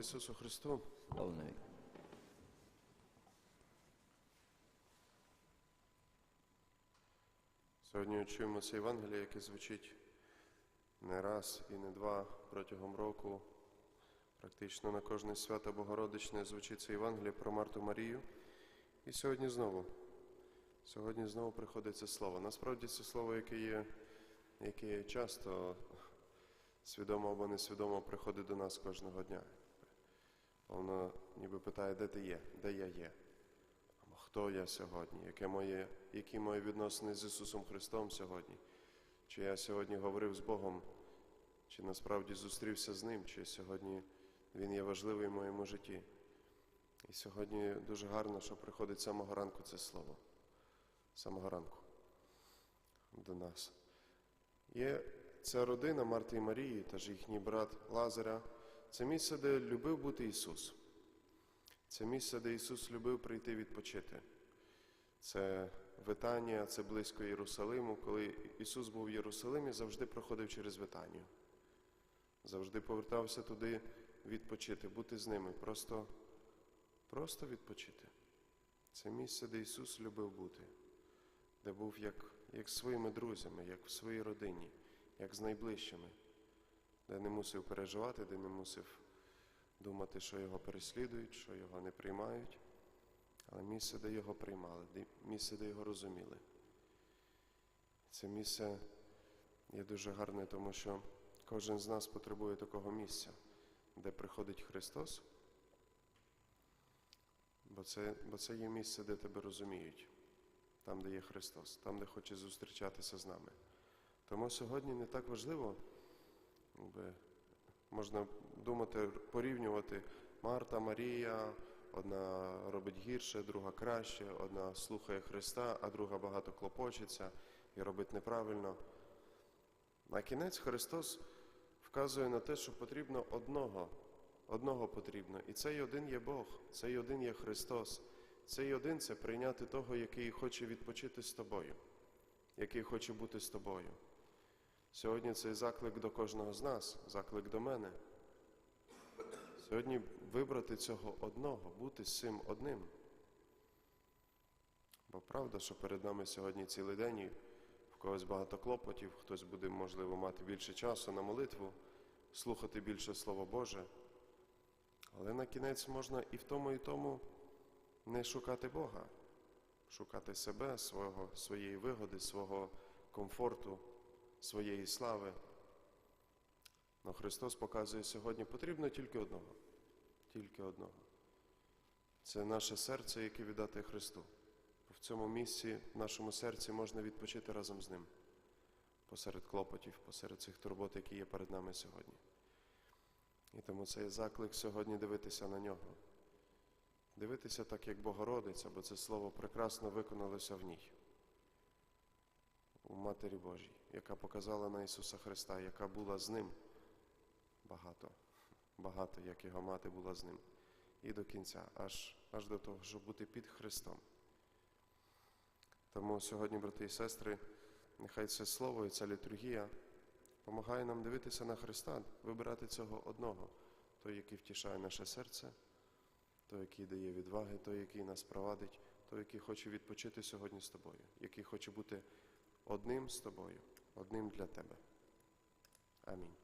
Ісусу Христу! Навіки. Сьогодні чуємо це Євангеліє, яке звучить не раз і не два протягом року. Практично на кожне свято Богородичне звучить це Євангеліє про Марту Марію. І сьогодні знову. Сьогодні знову приходить це слово. Насправді це слово, яке є, яке часто свідомо або несвідомо приходить до нас кожного дня. Воно ніби питає, де ти є, де я є. Хто я сьогодні, яке моє, які мої відносини з Ісусом Христом сьогодні? Чи я сьогодні говорив з Богом, чи насправді зустрівся з Ним, чи сьогодні Він є важливий в моєму житті. І сьогодні дуже гарно, що приходить з самого ранку це слово. Самого ранку до нас. Є ця родина Марти і Марії, та ж їхній брат Лазаря. Це місце, де любив бути Ісус. Це місце, де Ісус любив прийти відпочити. Це Витанія, це близько Єрусалиму. Коли Ісус був в Єрусалимі, завжди проходив через Витанію. Завжди повертався туди відпочити, бути з ними, просто, просто відпочити. Це місце, де Ісус любив бути, де був як, як своїми друзями, як в своїй родині, як з найближчими, де не мусив переживати, де не мусив думати, що його переслідують, що його не приймають, але місце, де його приймали, місце, де його розуміли. Це місце є дуже гарне, тому що кожен з нас потребує такого місця, де приходить Христос, бо це, бо це є місце, де тебе розуміють, там, де є Христос, там, де хоче зустрічатися з нами. Тому сьогодні не так важливо, якби, можна думати, порівнювати Марта, Марія, одна робить гірше, друга краще, одна слухає Христа, а друга багато клопочеться і робить неправильно. На кінець Христос вказує на те, що потрібно одного, одного потрібно. І цей один є Бог, цей один є Христос. Цей один це прийняти того, який хоче відпочити з тобою, який хоче бути з тобою. Сьогодні цей заклик до кожного з нас, заклик до мене. Сьогодні вибрати цього одного, бути з цим одним. Бо правда, що перед нами сьогодні цілий день, і в когось багато клопотів, хтось буде, можливо, мати більше часу на молитву, слухати більше Слово Боже. Але на кінець можна і в тому, і тому не шукати Бога, шукати себе, свого, своєї вигоди, свого комфорту, своєї слави. Но Христос показує сьогодні, потрібно тільки одного. Тільки одного. Це наше серце, яке віддати Христу. В цьому місці, в нашому серці, можна відпочити разом з Ним, посеред клопотів, посеред цих турбот, які є перед нами сьогодні. І тому цей заклик сьогодні дивитися на нього. Дивитися так, як Богородиця, бо це слово прекрасно виконалося в ній, у Матері Божій, яка показала на Ісуса Христа, яка була з Ним багато, багато, як його мати була з ним. І до кінця, аж, аж до того, щоб бути під Христом. Тому сьогодні, брати і сестри, нехай це слово і ця літургія допомагає нам дивитися на Христа, вибирати цього одного, той, який втішає наше серце, той, який дає відваги, той, який нас провадить, той, який хоче відпочити сьогодні з тобою, який хоче бути одним з тобою, одним для тебе. Амінь.